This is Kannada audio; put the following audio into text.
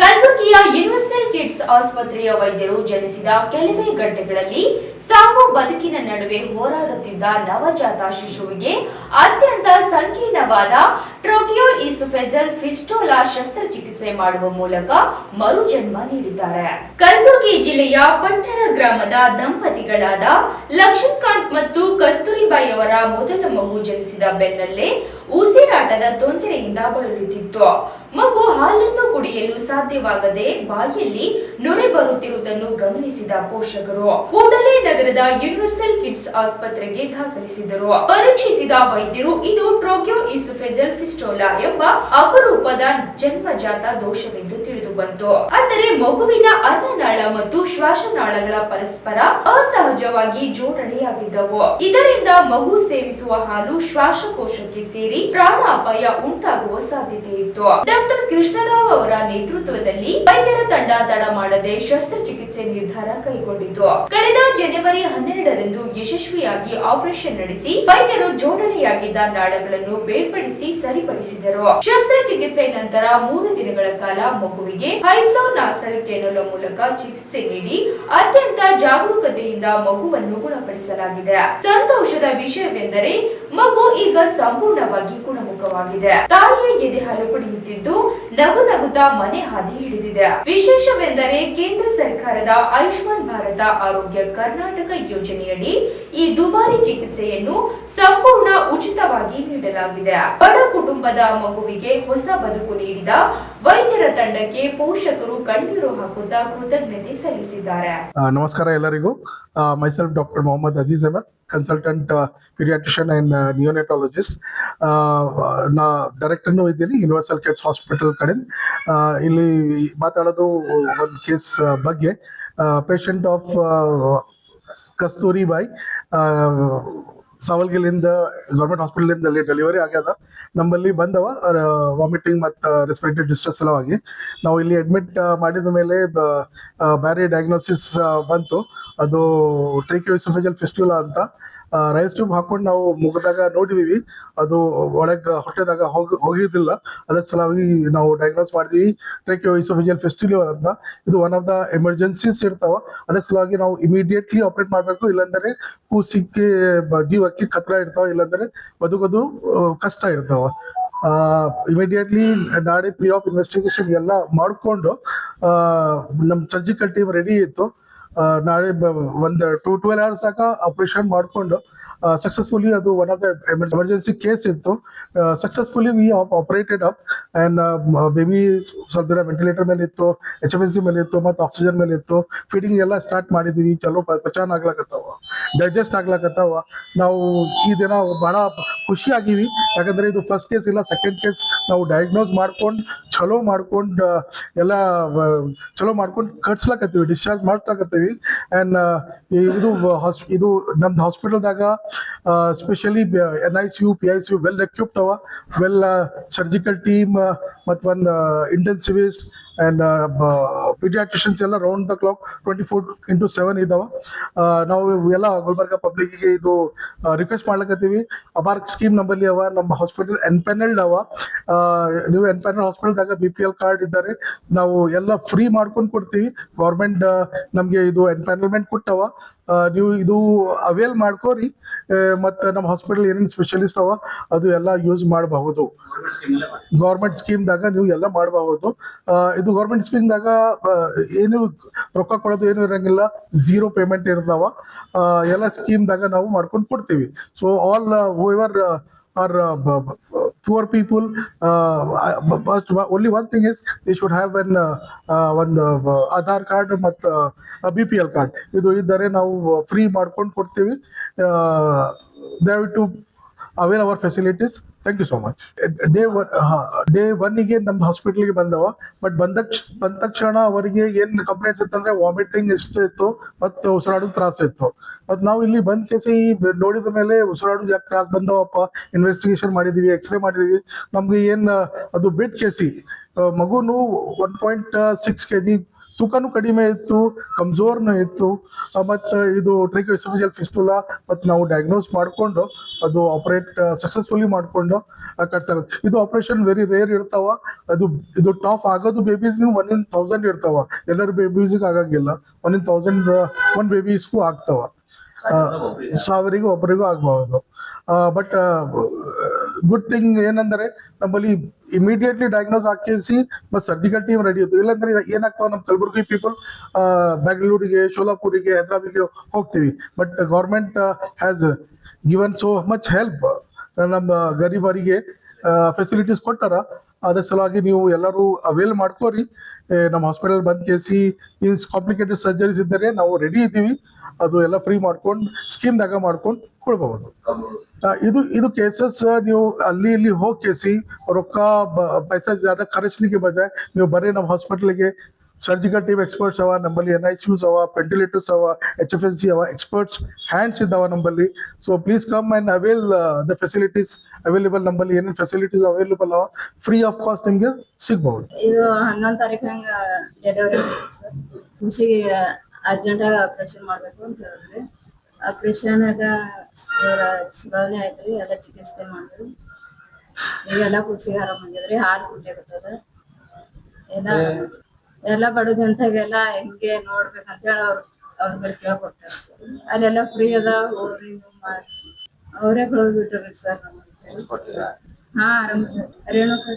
ಕಲಬುರಗಿಯ ಯೂನಿವರ್ಸಲ್ ಕಿಡ್ಸ್ ಆಸ್ಪತ್ರೆಯ ವೈದ್ಯರು ಜನಿಸಿದ ಕೆಲವೇ ಗಂಟೆಗಳಲ್ಲಿ ಸಾವು ಬದುಕಿನ ನಡುವೆ ಹೋರಾಡುತ್ತಿದ್ದ ನವಜಾತ ಶಿಶುವಿಗೆ ಅತ್ಯಂತ ಸಂಕೀರ್ಣವಾದ ಟ್ರೋಕಿಯೋ ಇಸುಫೆಜಲ್ ಫಿಸ್ಟೋಲಾ ಶಸ್ತ್ರಚಿಕಿತ್ಸೆ ಮಾಡುವ ಮೂಲಕ ಮರುಜನ್ಮ ನೀಡಿದ್ದಾರೆ. ಕಲಬುರಗಿ ಜಿಲ್ಲೆಯ ಪಟ್ಟಣ ಗ್ರಾಮದ ದಂಪತಿಗಳಾದ ಲಕ್ಷ್ಮೀಕಾಂತ್ ಮತ್ತು ಕಸ್ತೂರಿಬಾಯಿ ಅವರ ಮೊದಲ ಮಗು ಜನಿಸಿದ ಬೆನ್ನಲ್ಲೇ ಉಸಿರಾಟದ ತೊಂದರೆಯಿಂದ ಬಳಲುತ್ತಿತ್ತು. ಮಗು ಹಾಲನ್ನು ಕುಡಿಯಲು ಸಾಧ್ಯವಾಗದೆ ಬಾಯಲ್ಲಿ ನೊರೆ ಬರುತ್ತಿರುವುದನ್ನು ಗಮನಿಸಿದ ಪೋಷಕರು. ಕೂಡಲೇ ನಗರದ ಯೂನಿವರ್ಸಲ್ ಕಿಡ್ಸ್ ಆಸ್ಪತ್ರೆಗೆ ದಾಖಲಿಸಿದರು ಪರೀಕ್ಷಿಸಿದ ವೈದ್ಯರು, ಇದು ಟ್ರೋಕ್ಯೋ ಇಸುಫೆಜಲ್ ಫಿಸ್ಟೋಲಾ ಎಂಬ ಅಪರೂಪದ ಜನ್ಮಜಾತ ದೋಷವೆಂದು ತಿಳಿದು ಬಂತು ಅಂದರೆ ಮಗುವಿನ ಅನ್ನನಾಳ ಮತ್ತು ಶ್ವಾಸನಾಳಗಳ ಪರಸ್ಪರ ಅಸಹಜವಾಗಿ ಜೋಡಣೆಯಾಗಿದ್ದವು. ಇದರಿಂದ ಮಗು ಸೇವಿಸುವ ಹಾಲು ಶ್ವಾಸಕೋಶಕ್ಕೆ ಸೇರಿ ಪ್ರಾಣಾಪಾಯ ಉಂಟಾಗುವ ಸಾಧ್ಯತೆ ಇತ್ತು ಡಾಕ್ಟರ್ ಕೃಷ್ಣರಾವ್ ಅವರ ನೇತೃತ್ವದಲ್ಲಿ ವೈದ್ಯರ ತಂಡ ತಡ ಮಾಡದೆ ಶಸ್ತ್ರಚಿಕಿತ್ಸೆ ನಿರ್ಧಾರ ಕೈಗೊಂಡಿತು. ಕಳೆದ ಜನವರಿ ಹನ್ನೆರಡರಂದು ಯಶಸ್ವಿಯಾಗಿ ಆಪರೇಷನ್ ನಡೆಸಿ ವೈದ್ಯರು ಜೋಡಣೆಯಾಗಿದ್ದ ನಾಳಗಳನ್ನು ಬೇರ್ಪಡಿಸಿ ಸರಿಪಡಿಸಿದರು. ಶಸ್ತ್ರಚಿಕಿತ್ಸೆ ನಂತರ ಮೂರು ದಿನಗಳ ಕಾಲ ಮಗುವಿಗೆ ಹೈಫ್ಲೋ ನಾಸಲ್ ಕೆನೋಲ ಮೂಲಕ ಚಿಕಿತ್ಸೆ ನೀಡಿ ಅತ್ಯಂತ ಜಾಗರೂಕತೆಯಿಂದ ಮಗುವನ್ನು ಗುಣಪಡಿಸಲಾಗಿದೆ. ಸಂತೋಷದ ವಿಷಯವೆಂದರೆ ಮಗು ಈಗ ಸಂಪೂರ್ಣವಾಗಿ ಗುಣಮುಖವಾಗಿದೆ. ತಾಯಿಯ ಎದೆ ಹಾಲು ಕುಡಿಯುತ್ತಿದ್ದು ನಗು ನಗುತ್ತಾ ಮನೆ ಹಾದಿ ಹಿಡಿದಿದೆ. ವಿಶೇಷವೆಂದರೆ ಕೇಂದ್ರ ಸರ್ಕಾರದ ಆಯುಷ್ಮಾನ್ ಭಾರತ ಆರೋಗ್ಯ ಕರ್ನಾಟಕ ಯೋಜನೆಯಡಿ ಈ ದುಬಾರಿ ಚಿಕಿತ್ಸೆಯನ್ನು ಸಂಪೂರ್ಣ ಉಚಿತವಾಗಿ ನೀಡಲಾಗಿದೆ. ಬಡ ಕುಟುಂಬದ ಮಗುವಿಗೆ ಹೊಸ ಬದುಕು ನೀಡಿದ ವೈದ್ಯರ ತಂಡಕ್ಕೆ ಪೋಷಕರು ಕಣ್ಣೀರು ಹಾಕುತ್ತಾ ಕೃತಜ್ಞತೆ ಸಲ್ಲಿಸಿದ್ದಾರೆ. ನಮಸ್ಕಾರ ಎಲ್ಲರಿಗೂ. Myself doctor Mohammad Aziz Ahmed. Consultant paediatrician and neonatologist ನಾ ಡೈರೆಕ್ಟರ್ನೂ ಇದ್ದೀನಿ ಯೂನಿವರ್ಸಲ್ ಕಿಡ್ಸ್ ಹಾಸ್ಪಿಟಲ್ ಕಡೆ. ಇಲ್ಲಿ ಮಾತಾಡೋದು ಒಂದು ಕೇಸ್ ಬಗ್ಗೆ. ಪೇಷಂಟ್ ಆಫ್ ಕಸ್ತೂರಿ ಬಾಯ್ ಸವಲ್ಗಿಲಿಂದ ಗೌರ್ಮೆಂಟ್ ಹಾಸ್ಪಿಟಲಿಂದ ಅಲ್ಲಿ ಡೆಲಿವರಿ ಆಗ್ಯದ. ನಮ್ಮಲ್ಲಿ ಬಂದವ ವಾಮಿಟಿಂಗ್ ಮತ್ತು ರೆಸ್ಪಿರೇಟರಿ ಡಿಸ್ಟ್ರೆಸ್ ಸಲುವಾಗಿ ನಾವು ಇಲ್ಲಿ ಅಡ್ಮಿಟ್ ಮಾಡಿದ ಮೇಲೆ ಬೇರೆ ಡಯಾಗ್ನೋಸಿಸ್ ಬಂತು. ಅದು ಟ್ರಿಕ್ಯೋಯಿಸೋಫೆಜಲ್ ಫೆಸ್ಟಿವಲ್ ಅಂತ ರೈಸ್ ಟ್ಯೂಬ್ ಹಾಕೊಂಡು ನಾವು ಮುಗಿದಾಗ ನೋಡಿದೀವಿ. ಅದು ಒಳಗೆ, ಹೊಟ್ಟೆದಾಗ ಹೋಗಿ, ಹೋಗಿದ್ದಿಲ್ಲ. ಅದಕ್ಕೆ ಸಲುವಾಗಿ ನಾವು ಡಯಾಗ್ನೋಸ್ ಮಾಡಿದೀವಿ. ಟ್ರಿಕ್ಯೋಯಿಸೋಫೆಜಲ್ ಫೆಸ್ಟಿವಲ್ ಅಂತ. ಇದು ಒನ್ ಆಫ್ ದ ಎಮರ್ಜೆನ್ಸೀಸ್ ಇರ್ತಾವ. ಅದಕ್ಕೆ ಸಲುವಾಗಿ ನಾವು ಇಮಿಡಿಯೇಟ್ಲಿ ಆಪರೇಟ್ ಮಾಡಬೇಕು. ಇಲ್ಲಾಂದರೆ ಕೂಸಿಗೆ, ಬ- ಜೀವಕ್ಕೆ ಕತ್ರ ಇರ್ತಾವ, ಇಲ್ಲಾಂದ್ರೆ ಬದುಕೋದು ಕಷ್ಟ ಇರ್ತಾವ. ಇಮಿಡಿಯೇಟ್ಲಿ ನಾಳೆ ಪ್ರೀ ಆಫ್ ಇನ್ವೆಸ್ಟಿಗೇಷನ್ ಎಲ್ಲ ಮಾಡಿಕೊಂಡು ನಮ್ಮ ಸರ್ಜಿಕಲ್ ಟೀಮ್ ರೆಡಿ ಇತ್ತು. ನಾಳೆ ಒಂದು ಟೂ ಟ್ವೆಲ್ ಅವರ್ಸ್ ಸಾಕ ಆಪರೇಷನ್ ಮಾಡಿಕೊಂಡು ಸಕ್ಸಸ್ಫುಲಿ ಅದು one of the emergency case ಇತ್ತು. Successfully we operated up and baby ಸ್ವಲ್ಪ ದಿನ ವೆಂಟಿಲೇಟರ್ ಮೇಲೆ ಇತ್ತು ಎಚ್ ಎಫ್ ಎನ್ ಸಿ ಮೇಲೆ ಇತ್ತು, ಮತ್ತು ಆಕ್ಸಿಜನ್ ಮೇಲೆ ಇತ್ತು. ಫೀಡಿಂಗ್ ಎಲ್ಲ ಸ್ಟಾರ್ಟ್ ಮಾಡಿದ್ದೀವಿ ಚಲೋ ಪಚಾನ್ ಆಗ್ಲಕತ್ತಾವ. ಡೈಜೆಸ್ಟ್ ಆಗ್ಲಕತ್ತಾವ. ನಾವು ಈ ದಿನ ಖುಷಿ ಆಗಿವಿ ಯಾಕಂದ್ರೆ ಇದು ಫಸ್ಟ್ ಕೇಸ್ ಇಲ್ಲ ಸೆಕೆಂಡ್ ಕೇಸ್ ನಾವು ಡಯಾಗ್ನೋಸ್ ಮಾಡ್ಕೊಂಡು, ಚಲೋ ಮಾಡ್ಕೊಂಡು ಎಲ್ಲ ಚಲೋ ಮಾಡ್ಕೊಂಡು ಕಟ್ಸ್ಲಕತ್ತೀವಿ ಡಿಸ್ಚಾರ್ಜ್ ಮಾಡ್ಲಾಕತ್ತೀವಿ. ಆ್ಯಂಡ್ ಇದು ಹಾಸ್ ಇದು ನಮ್ದು ಹಾಸ್ಪಿಟಲ್ದಾಗ specially N I C U P I C U well equipped ಅವ ವೆಲ್ ಸರ್ಜಿಕಲ್ ಟೀಮ್ ಮತ್ತು ಒಂದು ಇಂಟೆನ್ಸಿವಿಸ್ಟ್ ಆ್ಯಂಡ್ ಪಿಡಿಯಾಟ್ರಿಷನ್ಸ್ ಎಲ್ಲ round the clock twenty four into seven ಇದ್ದಾವೆ ನಾವು ಎಲ್ಲ ಗುಲ್ಬರ್ಗ ಪಬ್ಲಿಕ್ಗೆ ಇದು ರಿಕ್ವೆಸ್ಟ್ ಮಾಡ್ಲಕತ್ತೀವಿ. ಅಬಾರ್ಕ್ ಸ್ಕೀಮ್ ನಂಬಲ್ಲಿ ಅವ, ನಮ್ಮ ಹಾಸ್ಪಿಟಲ್ ಎನ್ಪೆನಲ್ಡ್ ಅವ. ನೀವು ಎನ್ಪೆನಲ್ ಹಾಸ್ಪಿಟಲ್ದಾಗ ಬಿ ಪಿ ಎಲ್ ಕಾರ್ಡ್ ಇದ್ದಾರೆ. ನಾವು ಎಲ್ಲ ಫ್ರೀ ಮಾಡ್ಕೊಂಡು ಕೊಡ್ತೀವಿ. ಗೌರ್ಮೆಂಟ್ ನಮಗೆ ಇದು ಎನ್ಪೆನಲ್ಮೆಂಟ್ ಕೊಟ್ಟವ. ನೀವು ಇದು ಅವೇಲ್ ಮಾಡ್ಕೋರಿ. ಮತ್ತು ನಮ್ಮ ಹಾಸ್ಪಿಟಲ್ ಏನೇನು ಸ್ಪೆಷಲಿಸ್ಟ್ ಅವ, ಅದು ಎಲ್ಲ ಯೂಸ್ ಮಾಡಬಹುದು. ಗೌರ್ಮೆಂಟ್ ಸ್ಕೀಮ್ದಾಗ ನೀವು ಎಲ್ಲ ಮಾಡಬಹುದು. ಇದು ಗೌರ್ಮೆಂಟ್ ಸ್ಕೀಮ್ದಾಗ ಏನು ರೊಕ್ಕ ಕೊಡೋದು ಏನು ಇರಂಗಿಲ್ಲ ಝೀರೋ ಪೇಮೆಂಟ್ ಇರ್ತಾವ. ಎಲ್ಲ ಸ್ಕೀಮ್ದಾಗ ನಾವು ಮಾಡ್ಕೊಂಡು ಕೊಡ್ತೀವಿ. So all ever are poor people only one thing is they should have an ಒಂದು ಆಧಾರ್ ಕಾರ್ಡ್ ಮತ್ತು ಬಿ ಪಿ ಎಲ್ ಕಾರ್ಡ್ ಇದು ಇದ್ದರೆ ನಾವು ಫ್ರೀ ಮಾಡ್ಕೊಂಡು ಕೊಡ್ತೀವಿ. ದಯವಿಟ್ಟು avail our facilities thank you so much day one day ಒನ್ನಿಗೆ ನಮ್ದು ಹಾಸ್ಪಿಟ್ಲಿಗೆ ಬಂದವ ಬಟ್ ಬಂದ ಬಂದ ತಕ್ಷಣ ಅವರಿಗೆ ಏನು ಕಂಪ್ಲೇಂಟ್ಸ್ ಇತ್ತಂದ್ರೆ ವಾಮಿಟಿಂಗ್ ಎಷ್ಟು ಇತ್ತು, ಮತ್ತು ಉಸಿರಾಡೋದು ತ್ರಾಸ ಇತ್ತು. ಮತ್ತು ನಾವು ಇಲ್ಲಿ ಬಂದ ಕೇಸಿ ನೋಡಿದ ಮೇಲೆ ಉಸಿರಾಡೋದು ಯಾಕೆ ತ್ರಾಸ ಬಂದವಪ್ಪ? ಇನ್ವೆಸ್ಟಿಗೇಷನ್ ಮಾಡಿದೀವಿ ಎಕ್ಸ್ರೇ ಮಾಡಿದೀವಿ. ನಮ್ಗೆ ಏನು, ಅದು ಬಿಟ್ ಕೇಸಿ ಮಗುನು one point six K G ತೂಕನೂ ಕಡಿಮೆ ಇತ್ತು, ಕಮ್ಜೋರ್ನು ಇತ್ತು. ಮತ್ತು ಇದು ಟ್ರಿಕೋಸಫಿಷಿಯಲ್ ಫಿಸ್ಟುಲಾ ಮತ್ತು ನಾವು ಡಯಾಗ್ನೋಸ್ ಮಾಡಿಕೊಂಡು ಅದು ಆಪರೇಟ್ ಸಕ್ಸಸ್ಫುಲಿ ಮಾಡಿಕೊಂಡು ಕಟ್ತಾ ಇದು ಆಪರೇಷನ್ ವೆರಿ ರೇರ್ ಇರ್ತಾವ. ಅದು, ಇದು ಟಾಪ್ ಆಗೋದು ಬೇಬೀಸ್ ನೀವು ಒನ್ ಇನ್ ತೌಸಂಡ್ ಇರ್ತಾವ. ಎಲ್ಲರೂ ಬೇಬೀಸ್ಗೆ ಆಗಂಗಿಲ್ಲ. ಒನ್ ಇನ್ ತೌಸಂಡ್ ಒನ್ ಬೇಬೀಸ್ಗೂ ಆಗ್ತಾವ. ಸಾವಿರಿಗೂ ಒಬ್ಬರಿಗೂ ಆಗಬಹುದು ಬಟ್ ಗುಡ್ ಥಿಂಗ್ ಏನಂದ್ರೆ ನಮ್ಮಲ್ಲಿ ಇಮಿಡಿಯೇಟ್ಲಿ ಡಯಾಗ್ನೋಸ್ ಹಾಕಿಸಿ ಮತ್ತು ಸರ್ಜಿಕಲ್ ಟೀಮ್ ರೆಡಿ ಇತ್ತು ಇಲ್ಲಾಂದ್ರೆ ಏನಾಗ್ತಾವ ನಮ್ಮ ಕಲಬುರಗಿ ಪೀಪಲ್ ಬೆಂಗಳೂರಿಗೆ ಶೋಲಾಪುರಿಗೆ ಹೈದ್ರಾಬಾದ್ಗೆ ಹೋಗ್ತೀವಿ. But government has given so much help ನಮ್ಮ ಗರೀಬರಿಗೆ. ಫೆಸಿಲಿಟೀಸ್ ಕೊಟ್ಟಾರ, ಅದಕ್ಕೆ ಸಲುವಾಗಿ ನೀವು ಎಲ್ಲರೂ ಅವೇಲ್ ಮಾಡ್ಕೋರಿ. ನಮ್ಮ ಹಾಸ್ಪಿಟಲ್ ಬಂದ್ ಕೇಸಿ ಇನ್ಸ್ ಕಾಂಪ್ಲಿಕೇಟೆಡ್ ಸರ್ಜರೀಸ್ ಇದ್ದರೆ ನಾವು ರೆಡಿ ಇದ್ದೀವಿ. ಅದು ಎಲ್ಲ ಫ್ರೀ ಮಾಡ್ಕೊಂಡು ಸ್ಕೀಮ್ದಾಗ ಮಾಡ್ಕೊಂಡು ಕೊಡ್ಬಹುದು ಇದು ಇದು ಕೇಸಸ್ ನೀವು ಅಲ್ಲಿ ಇಲ್ಲಿ ಹೋಗಿ ಕೇಸಿ, ರೊಕ್ಕ ಪೈಸಾ ಜಾದ ಖರ್ಚಲಿಕ್ಕೆ ಬಜಾಯ್ ನೀವು ಬರೀ ನಮ್ಮ ಹಾಸ್ಪಿಟಲ್ಗೆ ಸರ್ಜಿಕಲ್ ಟೀಮ್ ಎಕ್ಸ್ಪರ್ಟ್ಸ್ ಅವ ನಮ್ಮಲ್ಲಿ ಎನ್ ಐ ಸಿಸ್ ಅವ ವೆಂಟಿಲೇಟರ್ಸ್ ಅವ ಎಚ್ ಎಫ್ ಎನ್ ಸಿ ಅವ ಎಕ್ಸ್ಪರ್ಟ್ಸ್ ಹ್ಯಾಂಡ್ಸ್ ಇದ್ದಾವ ನಂಬಲ್ಲಿ so please come and avail the facilities available ನಂಬಲ್ಲಿ ಏನೇನು ಫೆಸಿಲಿಟೀಸ್ ಅವೈಲೇಬಲ್ ಅವ ಫ್ರೀ ಆಫ್ ಕಾಸ್ಟ್ ನಿಮಗೆ ಸಿಗ್ಬಹುದು ಇದು ಹನ್ನೊಂದು ತಾರೀಕು ಹಂಗ ಡೆಲಿವರಿ ಖುಷಿಗೆ ಅರ್ಜೆಂಟಾಗಿ ಆಪ್ರೇಷನ್ ಮಾಡಬೇಕು ಅಂತ ಹೇಳಿದ್ರಿ. ಆಪ್ರೇಷನಾಗ ಇವರ ಆಯ್ತು ರೀ ಎಲ್ಲ ಚಿಕಿತ್ಸೆ ಮಾಡಿದ್ರು. ಈಗೆಲ್ಲ ಖುಷಿಗೆ ಆರಾಮಾಗಿದ್ರಿ ಹಾಲು ಕುಡ್ಲಿಕತ್ತದ ಎಲ್ಲ ಎಲ್ಲ ಬಡದಂತಾಗೆಲ್ಲ ಹೆಂಗೆ ನೋಡ್ಬೇಕಂತೇಳಿ ಅವ್ರು ಅವ್ರ ಮೇಲೆ ಕೇಳ್ಕೊಟ್ಟಾರ ಸರ್. ಅಲ್ಲೆಲ್ಲ ಫ್ರೀ ಅದ ಹೋಗ್ರಿ ಮಾಡಿ ಅವರೇ ಕಳ್ದ್ಬಿಟ್ರಿ ಸರ್ ನಮಗೆ. ಹಾ ಆರಾಮ. ರೇಣುಕ